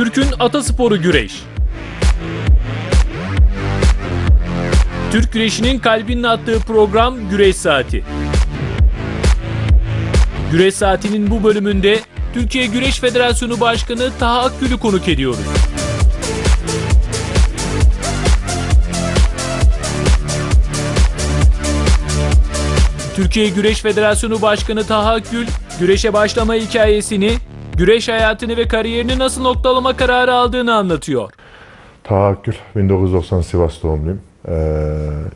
Türk'ün atasporu güreş. Türk güreşinin kalbinin attığı program Güreş Saati. Güreş Saati'nin bu bölümünde Türkiye Güreş Federasyonu Başkanı Taha Akgül'ü konuk ediyoruz. Türkiye Güreş Federasyonu Başkanı Taha Akgül, güreşe başlama hikayesini, güreş hayatını ve kariyerini nasıl noktalama kararı aldığını anlatıyor. Taha Akgül, 1990 Sivas doğumluyum. Ee,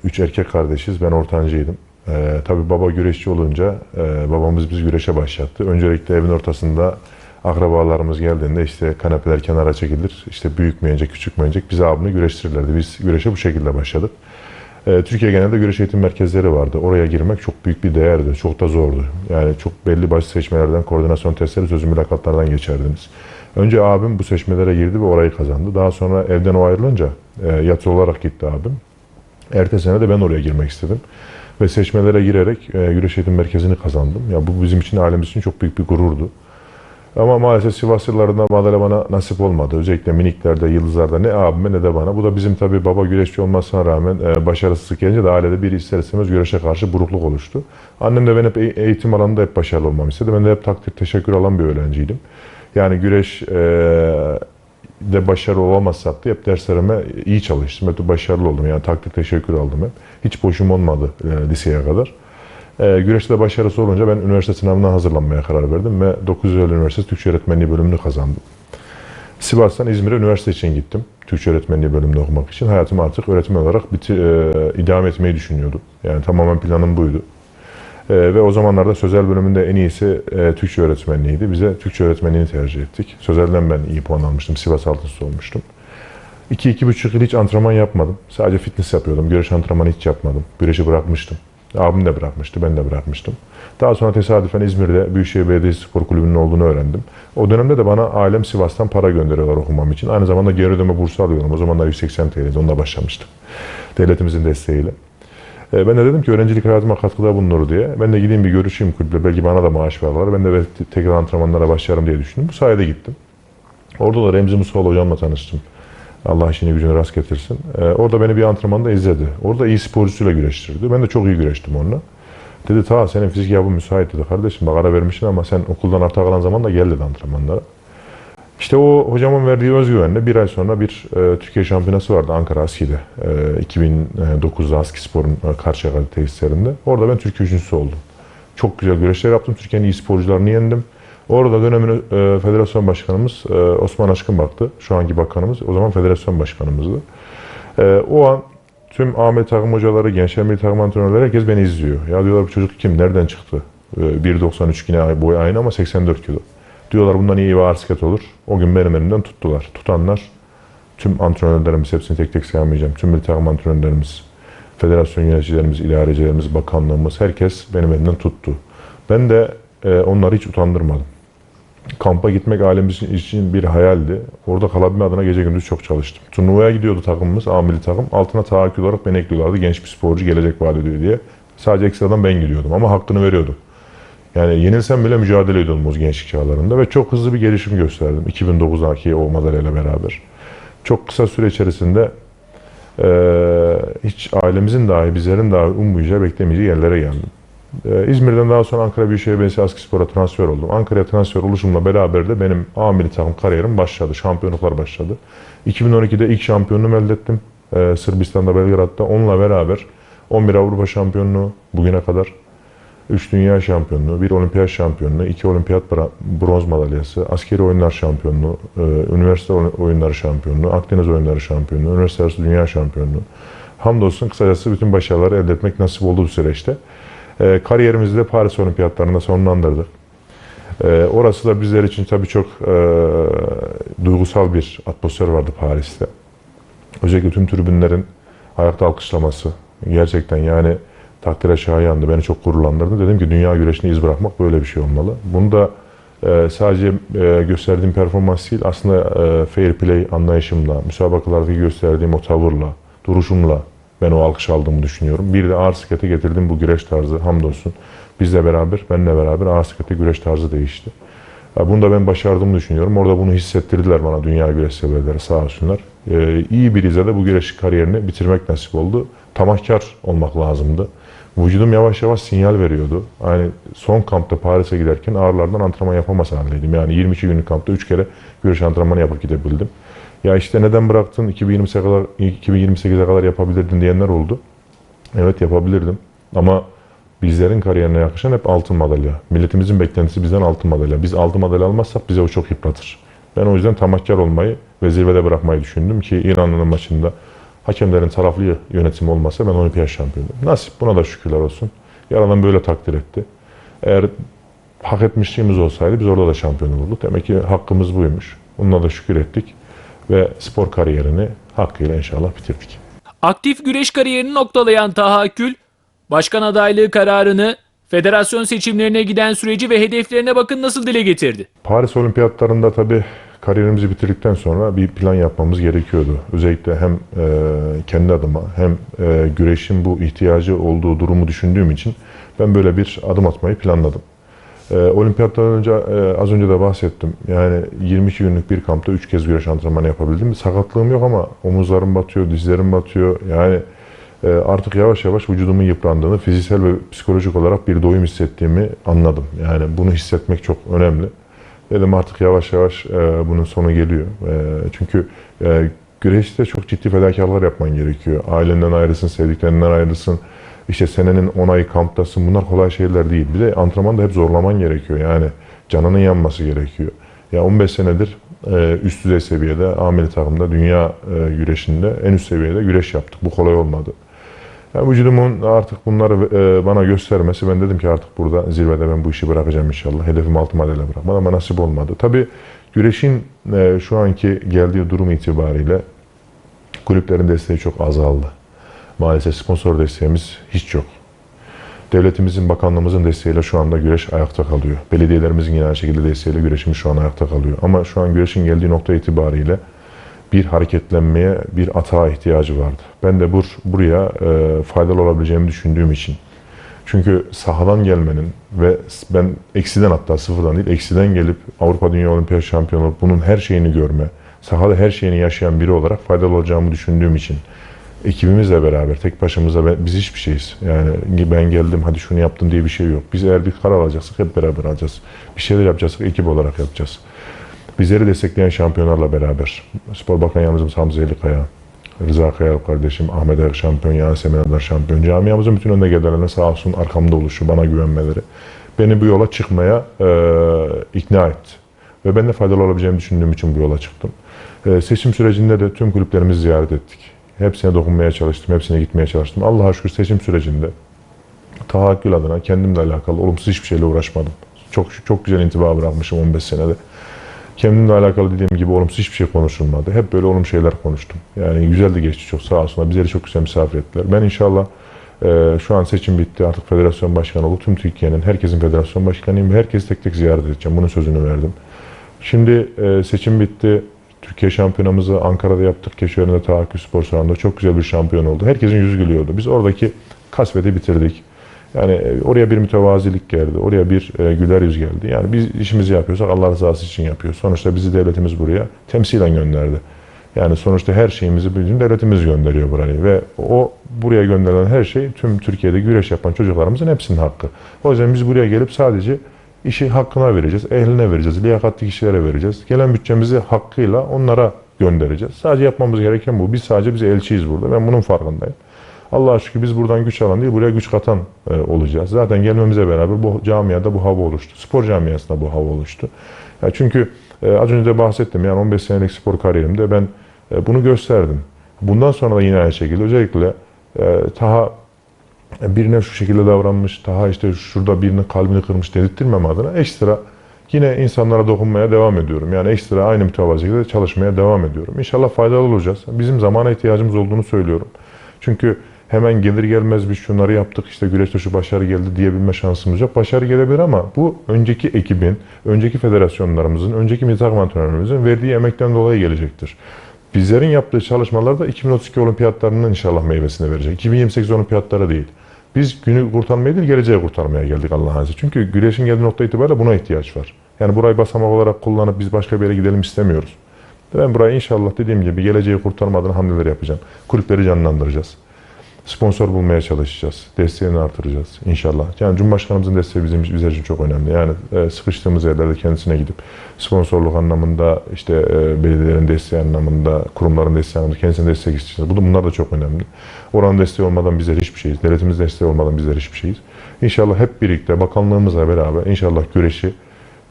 üç erkek kardeşiz, ben ortancıydım. Ee, tabii baba güreşçi olunca e, babamız bizi güreşe başlattı. Öncelikle evin ortasında akrabalarımız geldiğinde işte kanepeler kenara çekilir. İşte büyük mü yenecek, küçük mü yenecek bizi abimle güreştirirlerdi. Biz güreşe bu şekilde başladık. Ee, Türkiye genelinde güreş eğitim merkezleri vardı. Oraya girmek çok büyük bir değerdi. Çok da zordu. Yani çok belli başlı seçmelerden, koordinasyon testleri, sözlü mülakatlardan geçerdiniz. Önce abim bu seçmelere girdi ve orayı kazandı. Daha sonra evden o ayrılınca e, yatılı olarak gitti abim. Ertesi sene de ben oraya girmek istedim. Ve seçmelere girerek e, güreş eğitim merkezini kazandım. Ya bu bizim için, ailemiz için çok büyük bir gururdu. Ama maalesef Sivas yıllarında madalya bana nasip olmadı. Özellikle miniklerde, yıldızlarda ne abime ne de bana. Bu da bizim tabii baba güreşçi olmasına rağmen e, başarısızlık gelince de ailede bir ister istemez güreşe karşı burukluk oluştu. Annem de ben hep e- eğitim alanında hep başarılı olmamı istedi. Ben de hep takdir, teşekkür alan bir öğrenciydim. Yani güreş e, de başarılı olamazsak da hep derslerime iyi çalıştım. Hep de başarılı oldum. Yani takdir, teşekkür aldım hep. Hiç boşum olmadı e, liseye kadar. E, güreşte başarısı olunca ben üniversite sınavına hazırlanmaya karar verdim ve 9 Eylül Üniversitesi Türkçe Öğretmenliği bölümünü kazandım. Sivas'tan İzmir'e üniversite için gittim. Türkçe öğretmenliği bölümünde okumak için. Hayatımı artık öğretmen olarak biti, e, idame etmeyi düşünüyordum. Yani tamamen planım buydu. E, ve o zamanlarda sözel bölümünde en iyisi e, Türkçe öğretmenliğiydi. Bize Türkçe öğretmenliğini tercih ettik. Sözelden ben iyi puan almıştım. Sivas altıncısı olmuştum. 2-2,5 yıl hiç antrenman yapmadım. Sadece fitness yapıyordum. Güreş antrenmanı hiç yapmadım. Güreşi bırakmıştım. Abim de bırakmıştı, ben de bırakmıştım. Daha sonra tesadüfen İzmir'de Büyükşehir Belediyesi Spor Kulübü'nün olduğunu öğrendim. O dönemde de bana ailem Sivas'tan para gönderiyorlar okumam için. Aynı zamanda geri ödeme bursu alıyorum. O zamanlar 180 TL'ydi, onunla başlamıştım. Devletimizin desteğiyle. E, Ben de dedim ki öğrencilik hayatıma katkıda bulunur diye. Ben de gideyim bir görüşeyim kulüple. Belki bana da maaş verirler. Ben de tekrar antrenmanlara başlarım diye düşündüm. Bu sayede gittim. Orada da Remzi Musaoğlu hocamla tanıştım. Allah işini gücünü rast getirsin. Ee, orada beni bir antrenmanda izledi. Orada iyi sporcusuyla güreştirdi. Ben de çok iyi güreştim onunla. Dedi ta senin fizik yapın müsait dedi. Kardeşim bak ara vermişsin ama sen okuldan arta kalan zaman da gel dedi antrenmanlara. İşte o hocamın verdiği özgüvenle bir ay sonra bir e, Türkiye şampiyonası vardı Ankara Aski'de. E, 2009'da Aski Spor'un e, Karşıyaka tesislerinde. Orada ben Türkiye üçüncüsü oldum. Çok güzel güreşler yaptım. Türkiye'nin iyi sporcularını yendim. Orada dönemin e, federasyon başkanımız e, Osman Aşkın baktı. Şu anki bakanımız. O zaman federasyon başkanımızdı. E, o an tüm Ahmet takım hocaları, gençler milli takım antrenörleri herkes beni izliyor. Ya diyorlar bu çocuk kim? Nereden çıktı? E, 1.93 yine boyu aynı ama 84 kilo. Diyorlar bundan iyi bir arsket olur. O gün benim elimden tuttular. Tutanlar tüm antrenörlerimiz, hepsini tek tek sayamayacağım. Tüm milli takım antrenörlerimiz, federasyon yöneticilerimiz, idarecilerimiz, bakanlığımız, herkes benim elimden tuttu. Ben de e, onları hiç utandırmadım. Kampa gitmek ailemiz için bir hayaldi. Orada kalabilme adına gece gündüz çok çalıştım. Turnuvaya gidiyordu takımımız, A milli takım. Altına tahakkül olarak beni ekliyorlardı. Genç bir sporcu gelecek vaat ediyor diye. Sadece ekstradan ben gidiyordum ama hakkını veriyordum. Yani yenilsem bile mücadele ediyordum o gençlik çağlarında ve çok hızlı bir gelişim gösterdim 2009'daki o madalyayla beraber. Çok kısa süre içerisinde eee, hiç ailemizin dahi bizlerin dahi ummayacağı, beklemeyeceği yerlere geldim. Ee, İzmir'den daha sonra Ankara Büyükşehir Belediyesi Askispor'a transfer oldum. Ankara'ya transfer oluşumla beraber de benim A milli takım kariyerim başladı. Şampiyonluklar başladı. 2012'de ilk şampiyonluğumu elde ettim. Ee, Sırbistan'da Belgrad'da. Onunla beraber 11 Avrupa şampiyonluğu bugüne kadar. 3 dünya şampiyonluğu, 1 olimpiyat şampiyonluğu, 2 olimpiyat bronz madalyası, askeri oyunlar şampiyonluğu, e, üniversite oy- oyunları şampiyonluğu, Akdeniz oyunları şampiyonluğu, üniversite arası dünya şampiyonluğu. Hamdolsun kısacası bütün başarıları elde etmek nasip oldu bu süreçte. E, kariyerimizi de Paris Olimpiyatlarında sonlandırdık. E, orası da bizler için tabii çok e, duygusal bir atmosfer vardı Paris'te. Özellikle tüm tribünlerin ayakta alkışlaması gerçekten yani takdire şayandı. Beni çok gururlandırdı. Dedim ki dünya güreşine iz bırakmak böyle bir şey olmalı. Bunu da e, sadece e, gösterdiğim performans değil aslında e, fair play anlayışımla, müsabakalardaki gösterdiğim o tavırla, duruşumla ben o alkış aldığımı düşünüyorum. Bir de ağır sikete getirdim bu güreş tarzı hamdolsun. Bizle beraber, benle beraber ağır sikete güreş tarzı değişti. Bunu da ben başardığımı düşünüyorum. Orada bunu hissettirdiler bana dünya güreş severleri sağ olsunlar. Ee, iyi bir izle bu güreş kariyerini bitirmek nasip oldu. Tamahkar olmak lazımdı. Vücudum yavaş yavaş sinyal veriyordu. Yani son kampta Paris'e giderken ağırlardan antrenman yapamaz haldeydim. Yani 22 günlük kampta 3 kere güreş antrenmanı yapıp gidebildim. Ya işte neden bıraktın 2028'e kadar, 2028'e kadar yapabilirdin diyenler oldu. Evet yapabilirdim. Ama bizlerin kariyerine yakışan hep altın madalya. Milletimizin beklentisi bizden altın madalya. Biz altın madalya almazsak bize o çok yıpratır. Ben o yüzden tamahkar olmayı ve zirvede bırakmayı düşündüm ki İran'ın maçında hakemlerin taraflı yönetimi olmasa ben olimpiyat şampiyonuyum. Nasip buna da şükürler olsun. Yaradan böyle takdir etti. Eğer hak etmişliğimiz olsaydı biz orada da şampiyon olurduk. Demek ki hakkımız buymuş. Bununla da şükür ettik ve spor kariyerini hakkıyla inşallah bitirdik. Aktif güreş kariyerini noktalayan Taha Akgül, başkan adaylığı kararını, federasyon seçimlerine giden süreci ve hedeflerine bakın nasıl dile getirdi. Paris Olimpiyatlarında tabii kariyerimizi bitirdikten sonra bir plan yapmamız gerekiyordu. Özellikle hem e, kendi adıma hem e, güreşin bu ihtiyacı olduğu durumu düşündüğüm için ben böyle bir adım atmayı planladım. E, olimpiyattan önce e, az önce de bahsettim. Yani 22 günlük bir kampta 3 kez güreş antrenmanı yapabildim. Sakatlığım yok ama omuzlarım batıyor, dizlerim batıyor. Yani e, artık yavaş yavaş vücudumun yıprandığını, fiziksel ve psikolojik olarak bir doyum hissettiğimi anladım. Yani bunu hissetmek çok önemli. Dedim artık yavaş yavaş e, bunun sonu geliyor. E, çünkü e, güreşte çok ciddi fedakarlıklar yapman gerekiyor. Ailenden ayrısın, sevdiklerinden ayrısın. İşte senenin 10 ay kamptasın. Bunlar kolay şeyler değil. Bir de antrenmanda hep zorlaman gerekiyor. Yani canının yanması gerekiyor. Ya 15 senedir e, üst düzey seviyede, ameli takımda, dünya e, güreşinde en üst seviyede güreş yaptık. Bu kolay olmadı. Yani vücudumun artık bunları e, bana göstermesi, ben dedim ki artık burada zirvede ben bu işi bırakacağım inşallah. Hedefim altı madalya bırakmak ama nasip olmadı. Tabii güreşin şu anki geldiği durum itibariyle kulüplerin desteği çok azaldı. Maalesef sponsor desteğimiz hiç yok. Devletimizin, bakanlığımızın desteğiyle şu anda güreş ayakta kalıyor. Belediyelerimizin yine aynı şekilde desteğiyle güreşimiz şu an ayakta kalıyor. Ama şu an güreşin geldiği nokta itibariyle bir hareketlenmeye, bir atağa ihtiyacı vardı. Ben de bur, buraya e, faydalı olabileceğimi düşündüğüm için. Çünkü sahadan gelmenin ve ben eksiden hatta sıfırdan değil, eksiden gelip Avrupa Dünya Olimpiyat Şampiyonu bunun her şeyini görme, sahada her şeyini yaşayan biri olarak faydalı olacağımı düşündüğüm için ekibimizle beraber, tek başımıza biz hiçbir şeyiz. Yani ben geldim hadi şunu yaptım diye bir şey yok. Biz eğer bir karar alacaksak hep beraber alacağız. Bir şeyler yapacaksak ekip olarak yapacağız. Bizleri destekleyen şampiyonlarla beraber. Spor Bakan Yardımcımız Hamza Elikaya, Rıza Kayal kardeşim, Ahmet Er şampiyon, Yasemin Adar şampiyon. Camiamızın bütün önde gelenlerine sağ olsun arkamda oluşu, bana güvenmeleri. Beni bu yola çıkmaya e, ikna etti. Ve ben de faydalı olabileceğimi düşündüğüm için bu yola çıktım. E, seçim sürecinde de tüm kulüplerimizi ziyaret ettik. Hepsine dokunmaya çalıştım, hepsine gitmeye çalıştım. Allah'a şükür seçim sürecinde tahakkül adına kendimle alakalı olumsuz hiçbir şeyle uğraşmadım. Çok çok güzel intiba bırakmışım 15 senede. Kendimle alakalı dediğim gibi olumsuz hiçbir şey konuşulmadı. Hep böyle olumlu şeyler konuştum. Yani güzel de geçti çok sağ olsunlar. Bizleri çok güzel misafir ettiler. Ben inşallah e, şu an seçim bitti. Artık federasyon başkanı oldu. Tüm Türkiye'nin, herkesin federasyon başkanıyım ve herkesi tek tek ziyaret edeceğim. Bunun sözünü verdim. Şimdi e, seçim bitti. Türkiye şampiyonamızı Ankara'da yaptık. Keşören'de Tahakkül Spor Salonu'nda çok güzel bir şampiyon oldu. Herkesin yüzü gülüyordu. Biz oradaki kasveti bitirdik. Yani e, oraya bir mütevazilik geldi. Oraya bir e, güler yüz geldi. Yani biz işimizi yapıyorsak Allah rızası için yapıyoruz. Sonuçta bizi devletimiz buraya temsilen gönderdi. Yani sonuçta her şeyimizi bizim devletimiz gönderiyor buraya ve o buraya gönderilen her şey tüm Türkiye'de güreş yapan çocuklarımızın hepsinin hakkı. O yüzden biz buraya gelip sadece işi hakkına vereceğiz, ehline vereceğiz, liyakatli kişilere vereceğiz. Gelen bütçemizi hakkıyla onlara göndereceğiz. Sadece yapmamız gereken bu. Biz sadece biz elçiyiz burada. Ben bunun farkındayım. Allah'a şükür biz buradan güç alan değil, buraya güç katan e, olacağız. Zaten gelmemize beraber bu camiada bu hava oluştu. Spor camiasında bu hava oluştu. Ya çünkü e, az önce de bahsettim yani 15 senelik spor kariyerimde ben e, bunu gösterdim. Bundan sonra da yine aynı şekilde özellikle e, Taha birine şu şekilde davranmış, Taha işte şurada birinin kalbini kırmış dedirttirmem adına ekstra yine insanlara dokunmaya devam ediyorum. Yani ekstra aynı mütevazılıkla çalışmaya devam ediyorum. İnşallah faydalı olacağız. Bizim zamana ihtiyacımız olduğunu söylüyorum. Çünkü hemen gelir gelmez biz şunları yaptık işte güreşte şu başarı geldi diyebilme şansımız yok. Başarı gelebilir ama bu önceki ekibin, önceki federasyonlarımızın, önceki takım antrenörümüzün verdiği emekten dolayı gelecektir. Bizlerin yaptığı çalışmalar da 2032 olimpiyatlarının inşallah meyvesini verecek. 2028 olimpiyatları değil. Biz günü kurtarmaya değil, geleceği kurtarmaya geldik Allah'ın izniyle. Çünkü güreşin geldiği nokta itibariyle buna ihtiyaç var. Yani burayı basamak olarak kullanıp biz başka bir yere gidelim istemiyoruz. Ben burayı inşallah dediğim gibi geleceği kurtarma adına hamleler yapacağım. Kulüpleri canlandıracağız. Sponsor bulmaya çalışacağız. Desteğini artıracağız inşallah. Yani Cumhurbaşkanımızın desteği bizim bizler için çok önemli. Yani e, sıkıştığımız yerlerde kendisine gidip sponsorluk anlamında, işte e, belediyelerin desteği anlamında, kurumların desteği anlamında kendisine destek isteyeceğiz. Bu da, bunlar da çok önemli. Oranın desteği olmadan bizler hiçbir şeyiz. Devletimiz desteği olmadan bizler hiçbir şeyiz. İnşallah hep birlikte bakanlığımızla beraber inşallah güreşi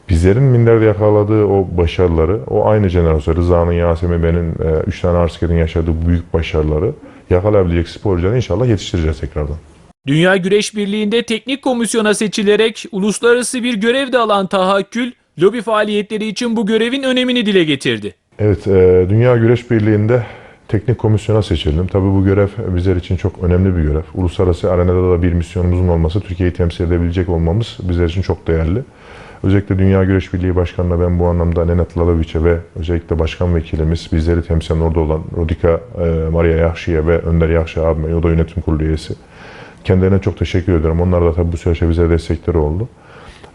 bizlerin minderde yakaladığı o başarıları, o aynı jenerasyon, Rıza'nın, Yasemin'in, e, üç tane Arsker'in yaşadığı büyük başarıları yakalayabilecek sporcuları inşallah yetiştireceğiz tekrardan. Dünya Güreş Birliği'nde teknik komisyona seçilerek uluslararası bir görev de alan Tahakkül, lobi faaliyetleri için bu görevin önemini dile getirdi. Evet, e, Dünya Güreş Birliği'nde teknik komisyona seçildim. Tabii bu görev bizler için çok önemli bir görev. Uluslararası arenada da bir misyonumuzun olması, Türkiye'yi temsil edebilecek olmamız bizler için çok değerli. Özellikle Dünya Güreş Birliği Başkanı'na ben bu anlamda Nenad Laloviç'e ve özellikle başkan vekilimiz, bizleri temsilen orada olan Rodika e, Maria Yahşi'ye ve Önder Yahşi abime, o da yönetim kurulu üyesi. Kendilerine çok teşekkür ediyorum. Onlar da tabii bu süreçte bize destekleri oldu.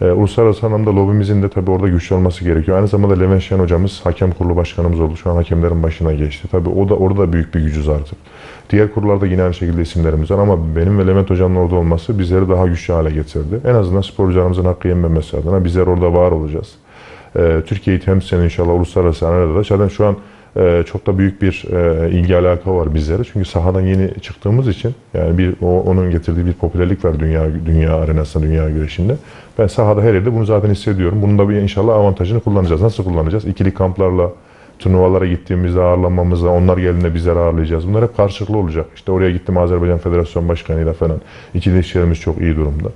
E, uluslararası anlamda lobimizin de tabii orada güçlü olması gerekiyor. Aynı zamanda Levent Şen hocamız hakem kurulu başkanımız oldu. Şu an hakemlerin başına geçti. Tabii o da orada büyük bir gücüz artık. Diğer kurullarda yine aynı şekilde isimlerimiz var ama benim ve Levent hocamın orada olması bizleri daha güçlü hale getirdi. En azından sporcularımızın hakkı yenmemesi adına bizler orada var olacağız. E, Türkiye'yi temsilen inşallah uluslararası arenada da zaten şu an çok da büyük bir e, ilgi alaka var bizlere. Çünkü sahadan yeni çıktığımız için yani bir o, onun getirdiği bir popülerlik var dünya dünya arenasında, dünya güreşinde. Ben sahada her yerde bunu zaten hissediyorum. Bunun da bir inşallah avantajını kullanacağız. Nasıl kullanacağız? İkili kamplarla, turnuvalara gittiğimizde ağırlanmamızla, onlar geldiğinde bizleri ağırlayacağız. Bunlar hep karşılıklı olacak. İşte oraya gittim Azerbaycan Federasyon Başkanı'yla falan. İkili ilişkilerimiz çok iyi durumda.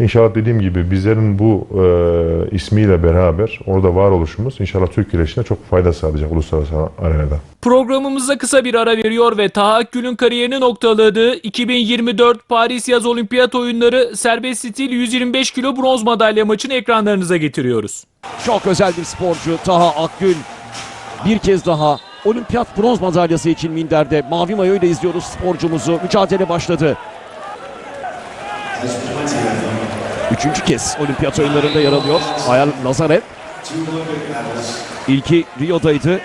İnşallah dediğim gibi bizlerin bu e, ismiyle beraber orada varoluşumuz inşallah Türk güreşine çok fayda sağlayacak uluslararası arenada. Programımıza kısa bir ara veriyor ve Tahakkül'ün kariyerini noktaladığı 2024 Paris Yaz Olimpiyat Oyunları serbest stil 125 kilo bronz madalya maçını ekranlarınıza getiriyoruz. Çok özel bir sporcu Taha Akgül. Bir kez daha olimpiyat bronz madalyası için minderde mavi mayo ile izliyoruz sporcumuzu. Mücadele başladı. Üçüncü kez olimpiyat oyunlarında yer alıyor. Ayal Lazarev. İlki Rio'daydı.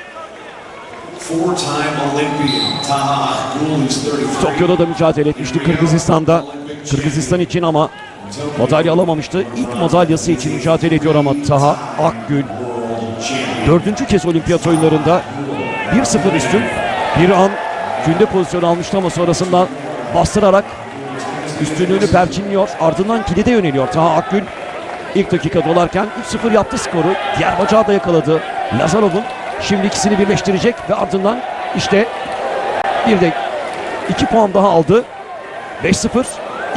Four-time Olympian Taha Akgul, who's 34. Tokyo'da da mücadele etmişti Kırgızistan'da. Kırgızistan için ama madalya alamamıştı. İlk madalyası için mücadele ediyor ama Taha Akgül. Dördüncü kez olimpiyat oyunlarında 1-0 üstün. Bir an günde pozisyon almıştı ama sonrasında bastırarak üstünlüğünü perçinliyor. Ardından kilide yöneliyor Taha Akgül. İlk dakika dolarken 3-0 yaptı skoru. Diğer bacağı da yakaladı. Lazarov'un şimdi ikisini birleştirecek ve ardından işte bir de 2 puan daha aldı. 5-0.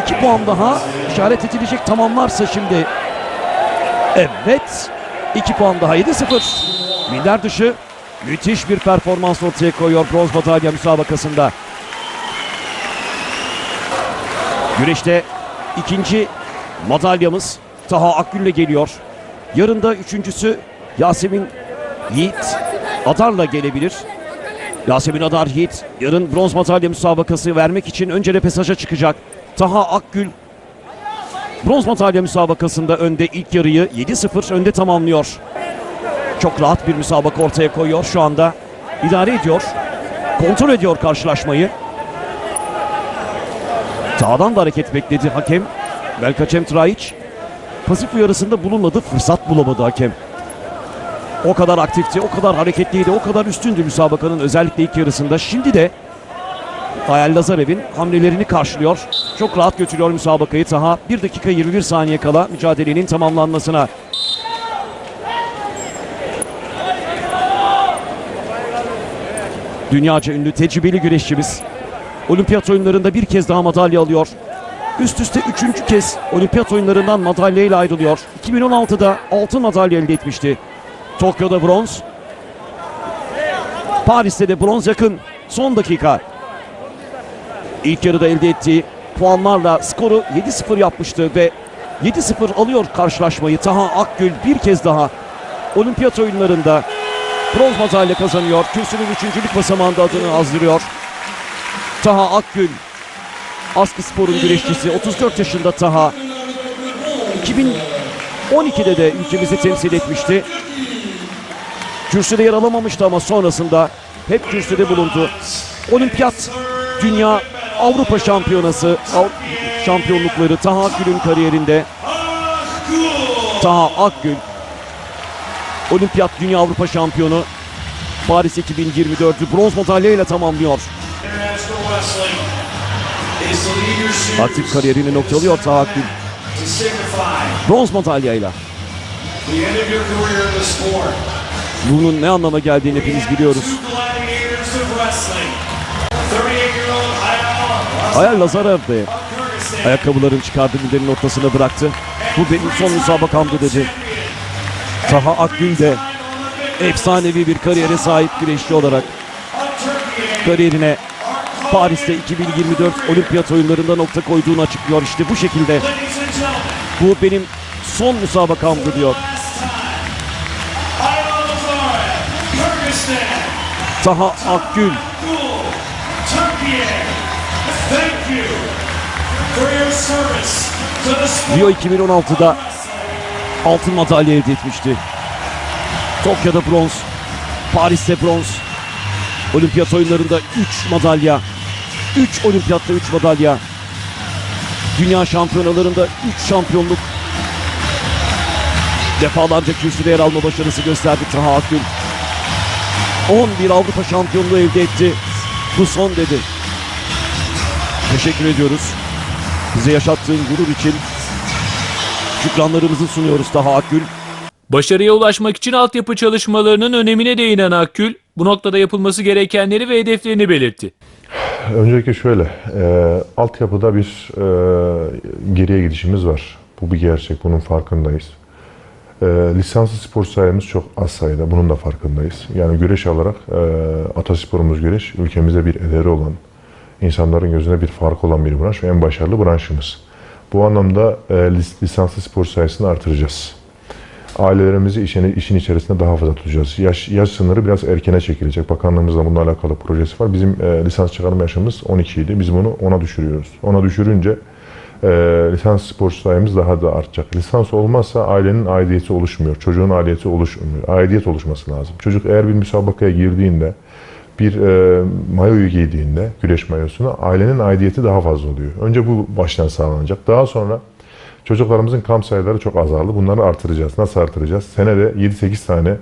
2 puan daha işaret edilecek tamamlarsa şimdi. Evet. 2 puan daha 7-0. Minder dışı müthiş bir performans ortaya koyuyor bronz madalya müsabakasında. Güreşte ikinci madalyamız Taha Akgül'le geliyor. Yarın da üçüncüsü Yasemin Yiğit Adar'la gelebilir. Yasemin Adar Yiğit yarın bronz madalya müsabakası vermek için önce repesaja çıkacak. Taha Akgül bronz madalya müsabakasında önde ilk yarıyı 7-0 önde tamamlıyor. Çok rahat bir müsabaka ortaya koyuyor şu anda. İdare ediyor. Kontrol ediyor karşılaşmayı. Sağdan da hareket bekledi hakem. Belkaçem Traiç. Pasif uyarısında bulunmadı. Fırsat bulamadı hakem. O kadar aktifti, o kadar hareketliydi, o kadar üstündü müsabakanın özellikle ilk yarısında. Şimdi de Hayal Lazarev'in hamlelerini karşılıyor. Çok rahat götürüyor müsabakayı Taha. 1 dakika 21 saniye kala mücadelenin tamamlanmasına. Dünyaca ünlü tecrübeli güreşçimiz. Olimpiyat oyunlarında bir kez daha madalya alıyor. Üst üste üçüncü kez olimpiyat oyunlarından madalyayla ayrılıyor. 2016'da altın madalya elde etmişti. Tokyo'da bronz. Paris'te de bronz yakın. Son dakika. İlk yarıda elde ettiği puanlarla skoru 7-0 yapmıştı ve 7-0 alıyor karşılaşmayı. Taha Akgül bir kez daha olimpiyat oyunlarında bronz madalya kazanıyor. Kürsünün üçüncülük basamağında adını azdırıyor. Taha Akgül Askı Spor'un güreşçisi 34 yaşında Taha 2000 12'de de ülkemizi temsil etmişti. Kürsüde yer alamamıştı ama sonrasında hep kürsüde bulundu. Olimpiyat, dünya, Avrupa şampiyonası, şampiyonlukları Taha Akgül'ün kariyerinde. Taha Akgül, Olimpiyat, dünya, Avrupa şampiyonu. Paris 2024'ü bronz madalyayla tamamlıyor. Artık kariyerini noktalıyor Taha Akgül. to signify Bronz madalyayla. Bunun ne anlama geldiğini hepimiz biliyoruz. Two gladiators of wrestling. 38-year-old Hayal Hayal Lazarev de Kyrgyzstan ayakkabılarını çıkardı midenin ortasına bıraktı. Bu benim son müsabakamdı dedi. Taha Akgül de efsanevi bir kariyere sahip güreşçi olarak kariyerine Paris'te 2024 olimpiyat oyunlarında nokta koyduğunu açıklıyor. İşte bu şekilde bu benim son müsabakamdı diyor. Taha Akgül. Rio 2016'da altın madalya elde etmişti. Tokyo'da bronz, Paris'te bronz, olimpiyat oyunlarında 3 madalya, 3 olimpiyatta 3 madalya, dünya şampiyonalarında 3 şampiyonluk, defalarca kürsüde yer alma başarısı gösterdi Taha Akgül. 11 Avrupa şampiyonluğu elde etti. Bu son dedi. Teşekkür ediyoruz. Bize yaşattığın gurur için şükranlarımızı sunuyoruz Taha Akgül. Başarıya ulaşmak için altyapı çalışmalarının önemine değinen Akgül, bu noktada yapılması gerekenleri ve hedeflerini belirtti. Öncelikle şöyle, e, altyapıda bir e, geriye gidişimiz var. Bu bir gerçek, bunun farkındayız. E, lisanslı spor sayımız çok az sayıda, bunun da farkındayız. Yani güreş olarak e, atasporumuz güreş, ülkemizde bir ederi olan, insanların gözüne bir fark olan bir branş ve en başarılı branşımız. Bu anlamda e, lis- lisanslı spor sayısını artıracağız. Ailelerimizi işin, işin içerisinde daha fazla tutacağız. Yaş, yaş sınırı biraz erkene çekilecek. Bakanlığımızla bununla alakalı projesi var. Bizim e, lisans çıkarma yaşımız 12 idi. Biz bunu 10'a düşürüyoruz. 10'a düşürünce e, lisans spor sayımız daha da artacak. Lisans olmazsa ailenin aidiyeti oluşmuyor. Çocuğun aidiyeti oluşmuyor. Aidiyet oluşması lazım. Çocuk eğer bir müsabakaya girdiğinde bir e, mayoyu giydiğinde, güreş mayosunu ailenin aidiyeti daha fazla oluyor. Önce bu baştan sağlanacak. Daha sonra çocuklarımızın kamp sayıları çok azaldı. Bunları artıracağız. Nasıl artıracağız? Senede 7-8 tane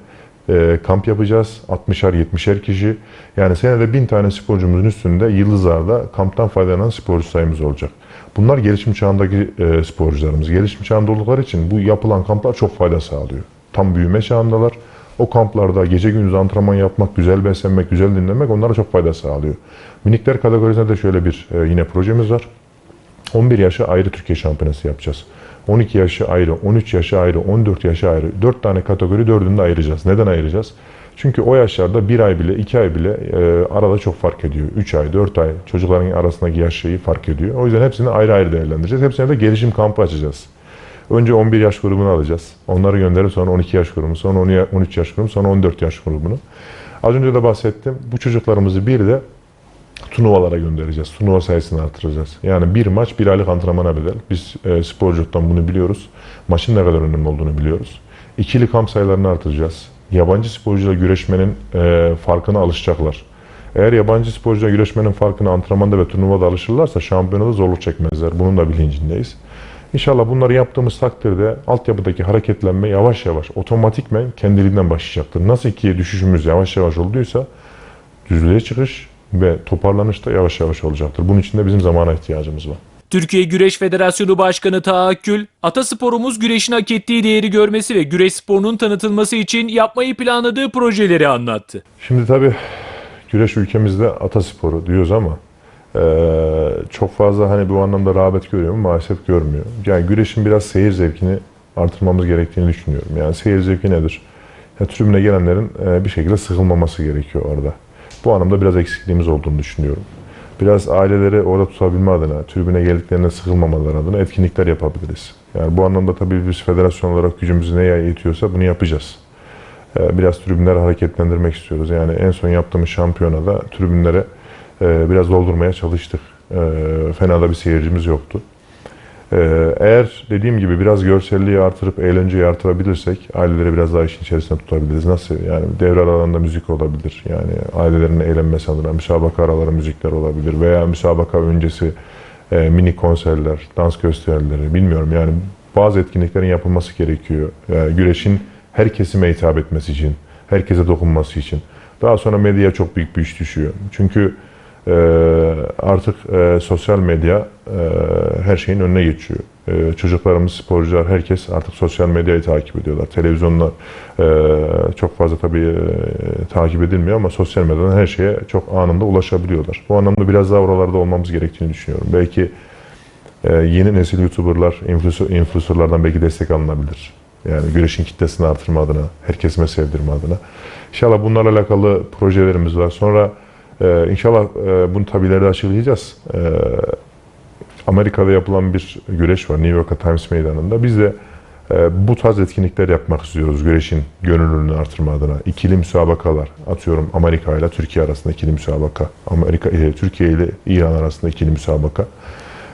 e, kamp yapacağız. 60'ar 70'er kişi. Yani senede 1000 tane sporcumuzun üstünde yıldızlarda kamptan faydalanan sporcu sayımız olacak. Bunlar gelişim çağındaki e, sporcularımız. Gelişim çağında oldukları için bu yapılan kamplar çok fayda sağlıyor. Tam büyüme çağındalar. O kamplarda gece gündüz antrenman yapmak, güzel beslenmek, güzel dinlemek onlara çok fayda sağlıyor. Minikler kategorisinde de şöyle bir e, yine projemiz var. 11 yaşı ayrı Türkiye şampiyonası yapacağız. 12 yaşı ayrı, 13 yaşı ayrı, 14 yaşı ayrı. 4 tane kategori dördünü de ayıracağız. Neden ayıracağız? Çünkü o yaşlarda 1 ay bile, 2 ay bile e, arada çok fark ediyor. 3 ay, 4 ay çocukların arasındaki yaş şeyi fark ediyor. O yüzden hepsini ayrı ayrı değerlendireceğiz. Hepsine de gelişim kampı açacağız. Önce 11 yaş grubunu alacağız. Onları gönderip sonra 12 yaş grubunu, sonra 10 13 yaş grubunu, sonra 14 yaş grubunu. Az önce de bahsettim. Bu çocuklarımızı bir de turnuvalara göndereceğiz. Turnuva sayısını artıracağız. Yani bir maç bir aylık antrenmana bedel. Biz e, sporculuktan bunu biliyoruz. Maçın ne kadar önemli olduğunu biliyoruz. İkili kamp sayılarını artıracağız. Yabancı sporcuyla güreşmenin e, farkına alışacaklar. Eğer yabancı sporcuyla güreşmenin farkını antrenmanda ve turnuvada alışırlarsa şampiyonada zorluk çekmezler. Bunun da bilincindeyiz. İnşallah bunları yaptığımız takdirde altyapıdaki hareketlenme yavaş yavaş otomatikmen kendiliğinden başlayacaktır. Nasıl ki düşüşümüz yavaş yavaş olduysa düzlüğe çıkış ve toparlanış da yavaş yavaş olacaktır. Bunun için de bizim zamana ihtiyacımız var. Türkiye Güreş Federasyonu Başkanı Taha Akgül, atasporumuz güreşin hak ettiği değeri görmesi ve güreş sporunun tanıtılması için yapmayı planladığı projeleri anlattı. Şimdi tabii güreş ülkemizde atasporu diyoruz ama eee, çok fazla hani bu anlamda rağbet görüyor mu? Maalesef görmüyor. Yani güreşin biraz seyir zevkini artırmamız gerektiğini düşünüyorum. Yani seyir zevki nedir? Ya, tribüne gelenlerin eee, bir şekilde sıkılmaması gerekiyor orada. Bu anlamda biraz eksikliğimiz olduğunu düşünüyorum. Biraz aileleri orada tutabilme adına, tribüne geldiklerinde sıkılmamaları adına etkinlikler yapabiliriz. Yani bu anlamda tabii biz federasyon olarak gücümüz neye yetiyorsa bunu yapacağız. Ee, Biraz tribünleri hareketlendirmek istiyoruz. Yani en son yaptığımız şampiyonada tribünlere e, biraz doldurmaya çalıştık. Ee, Fena da bir seyircimiz yoktu. Ee, eğer dediğim gibi biraz görselliği artırıp eğlenceyi artırabilirsek aileleri biraz daha işin içerisinde tutabiliriz. Nasıl? Yani devre aralarında müzik olabilir. Yani ailelerin eğlenmesi adına müsabaka araları müzikler olabilir veya müsabaka öncesi e, mini konserler, dans gösterileri bilmiyorum yani bazı etkinliklerin yapılması gerekiyor. Yani güreşin her kesime hitap etmesi için, herkese dokunması için. Daha sonra medyaya çok büyük bir iş düşüyor. Çünkü e, artık e, sosyal medya e, her şeyin önüne geçiyor. E, çocuklarımız, sporcular, herkes artık sosyal medyayı takip ediyorlar. Televizyonlar e, çok fazla tabii takip edilmiyor ama sosyal medyadan her şeye çok anında ulaşabiliyorlar. Bu anlamda biraz daha oralarda olmamız gerektiğini düşünüyorum. Belki yeni nesil YouTuber'lar, influencer- influencer'lardan belki destek alınabilir. Yani güreşin kitlesini artırma adına, her kesime sevdirme adına. İnşallah bunlarla alakalı projelerimiz var. Sonra e, inşallah e, bunu tabii ileride açıklayacağız. E, Amerika'da yapılan bir güreş var New York'a Times Meydanı'nda. Biz de e, bu tarz etkinlikler yapmak istiyoruz güreşin gönüllülüğünü artırma adına. İkili müsabakalar atıyorum Amerika ile Türkiye arasında ikili müsabaka. Amerika e, Türkiye ile İran arasında ikili müsabaka.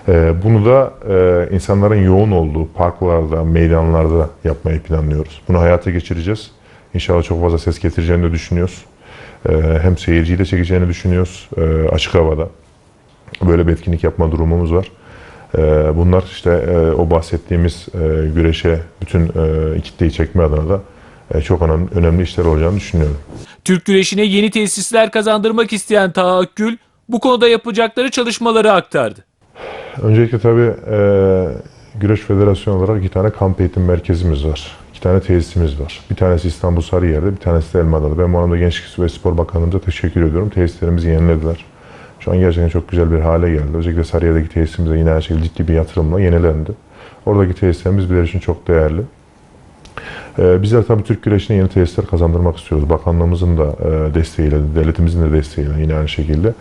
E, bunu da e, insanların yoğun olduğu parklarda, meydanlarda yapmayı planlıyoruz. Bunu hayata geçireceğiz. İnşallah çok fazla ses getireceğini de düşünüyoruz. E, hem seyirciyi de çekeceğini düşünüyoruz e, açık havada. Böyle bir etkinlik yapma durumumuz var. E, bunlar işte e, o bahsettiğimiz e, güreşe bütün e, kitleyi çekme adına da çok önemli, işler olacağını düşünüyorum. Türk güreşine yeni tesisler kazandırmak isteyen Taha Akgül bu konuda yapacakları çalışmaları aktardı. Öncelikle tabii Güreş Federasyonu olarak iki tane kamp eğitim merkezimiz var. Tane tesisimiz var. Bir tanesi İstanbul Sarıyer'de, bir tanesi de Elmadağ'da. Ben bu anlamda Gençlik ve Spor Bakanlığı'na teşekkür ediyorum. Tesislerimizi yenilediler. Şu an gerçekten çok güzel bir hale geldi. Özellikle Sarıyer'deki tesisimiz de yine her şey ciddi bir yatırımla yenilendi. Oradaki tesislerimiz bizler için çok değerli. Ee, bizler tabii Türk güreşine yeni tesisler kazandırmak istiyoruz. Bakanlığımızın da e, desteğiyle, devletimizin de desteğiyle yine aynı şekilde.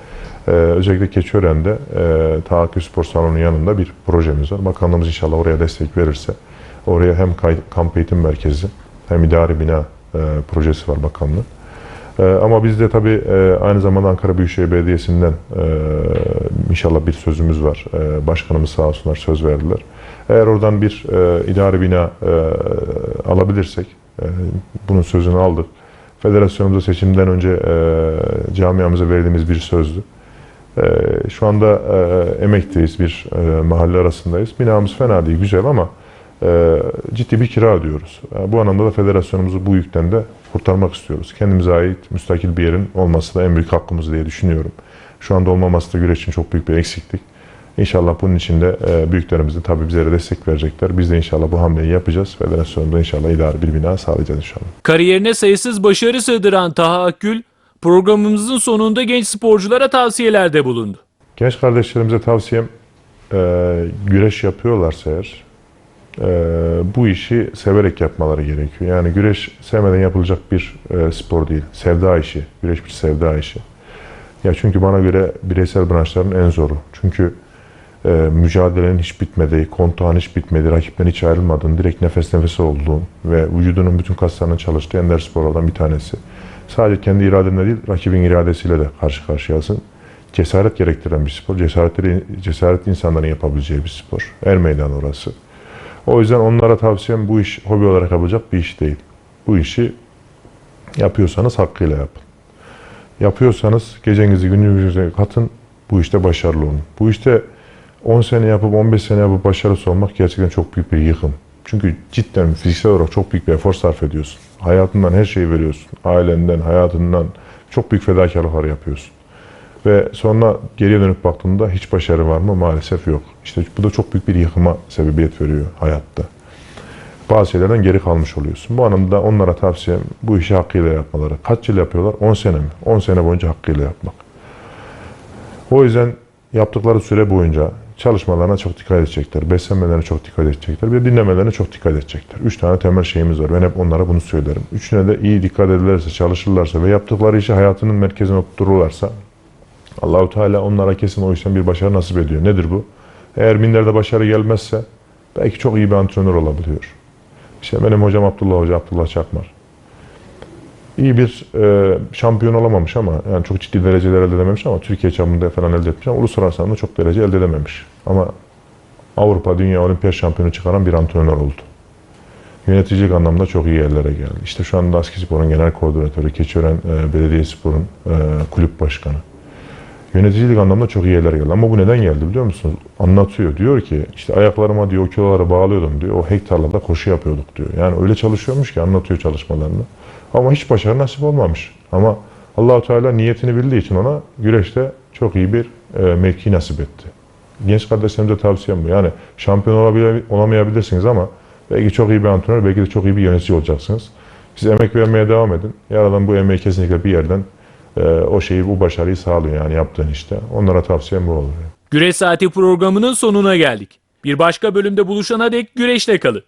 Ee, özellikle Keçiören'de e, Tahakkü Spor Salonu'nun yanında bir projemiz var. Bakanlığımız inşallah oraya destek verirse oraya hem kamp eğitim merkezi hem idari bina e, projesi var bakanlığın. E, ama biz de tabii e, aynı zamanda Ankara Büyükşehir Belediyesi'nden e, inşallah bir sözümüz var. E, başkanımız sağ olsunlar söz verdiler. Eğer oradan bir e, idari bina e, alabilirsek, e, bunun sözünü aldık. Federasyonumuza seçimden önce e, camiamıza verdiğimiz bir sözdü. E, şu anda e, emekteyiz, bir e, mahalle arasındayız. Binamız fena değil, güzel ama ciddi bir kira ödüyoruz. E, bu anlamda da federasyonumuzu bu yükten de kurtarmak istiyoruz. Kendimize ait müstakil bir yerin olması da en büyük hakkımız diye düşünüyorum. Şu anda olmaması da güreş için çok büyük bir eksiklik. İnşallah bunun için de e, büyüklerimiz de tabii bizlere destek verecekler. Biz de inşallah bu hamleyi yapacağız. Federasyonda inşallah idari bir bina sağlayacağız inşallah. Kariyerine sayısız başarı sığdıran Taha Akgül programımızın sonunda genç sporculara tavsiyelerde bulundu. Genç kardeşlerimize tavsiyem e, güreş yapıyorlarsa eğer e, bu işi severek yapmaları gerekiyor. Yani güreş sevmeden yapılacak bir e, spor değil. Sevda işi. Güreş bir sevda işi. Ya çünkü bana göre bireysel branşların en zoru. Çünkü e, mücadelenin hiç bitmediği, kontağın hiç bitmediği, rakipten hiç ayrılmadığın, direkt nefes nefese olduğun ve vücudunun bütün kaslarının çalıştığı ender sporlardan bir tanesi. Sadece kendi iradenle değil, rakibin iradesiyle de karşı karşıyasın. Cesaret gerektiren bir spor. Cesaretleri, cesaretli insanların yapabileceği bir spor. Er meydanı orası. O yüzden onlara tavsiyem bu iş hobi olarak yapılacak bir iş değil. Bu işi yapıyorsanız hakkıyla yapın. Yapıyorsanız gecenizi gündüzünüze katın. Bu işte başarılı olun. Bu işte 10 sene yapıp 15 sene yapıp başarısız olmak gerçekten çok büyük bir yıkım. Çünkü cidden fiziksel olarak çok büyük bir efor sarf ediyorsun. Hayatından her şeyi veriyorsun. Ailenden, hayatından çok büyük fedakarlıklar yapıyorsun. Ve sonra geriye dönüp baktığında hiç başarı var mı? Maalesef yok. İşte bu da çok büyük bir yıkıma sebebiyet veriyor hayatta. Bazı şeylerden geri kalmış oluyorsun. Bu anlamda onlara tavsiyem bu işi hakkıyla yapmaları. Kaç yıl yapıyorlar? 10 sene mi? 10 sene boyunca hakkıyla yapmak. O yüzden yaptıkları süre boyunca çalışmalarına çok dikkat edecekler. Beslenmelerine çok dikkat edecekler. Bir dinlemelerine çok dikkat edecekler. Üç tane temel şeyimiz var. Ben hep onlara bunu söylerim. Üçüne de iyi dikkat ederlerse, çalışırlarsa ve yaptıkları işi hayatının merkezine otururlarsa Allahu Teala onlara kesin o işten bir başarı nasip ediyor. Nedir bu? Eğer minlerde başarı gelmezse belki çok iyi bir antrenör olabiliyor. İşte benim hocam Abdullah Hoca, Abdullah Çakmar. İyi bir e, şampiyon olamamış ama yani çok ciddi dereceler elde edememiş ama Türkiye çapında falan elde etmiş ama uluslararası anlamda çok derece elde edememiş. Ama Avrupa, Dünya, Olimpiyat şampiyonu çıkaran bir antrenör oldu. Yöneticilik anlamda çok iyi yerlere geldi. İşte şu anda Askispor'un genel koordinatörü, Keçiören e, Belediyespor'un e, kulüp başkanı. Yöneticilik anlamda çok iyi yerlere geldi. Ama bu neden geldi biliyor musunuz? Anlatıyor. Diyor ki işte ayaklarıma diyor o kiloları bağlıyordum diyor. O hektarlarda koşu yapıyorduk diyor. Yani öyle çalışıyormuş ki anlatıyor çalışmalarını. Ama hiç başarı nasip olmamış. Ama Allahu Teala niyetini bildiği için ona güreşte çok iyi bir e, mevki nasip etti. Genç kardeşlerimize tavsiyem bu. Yani şampiyon olabilir, olamayabilirsiniz ama belki çok iyi bir antrenör, belki de çok iyi bir yönetici olacaksınız. Siz emek vermeye devam edin. Yaradan bu emeği kesinlikle bir yerden o şeyi, bu başarıyı sağlıyor yani yaptığın işte. Onlara tavsiyem bu olur. Güreş Saati programının sonuna geldik. Bir başka bölümde buluşana dek güreşte kalın.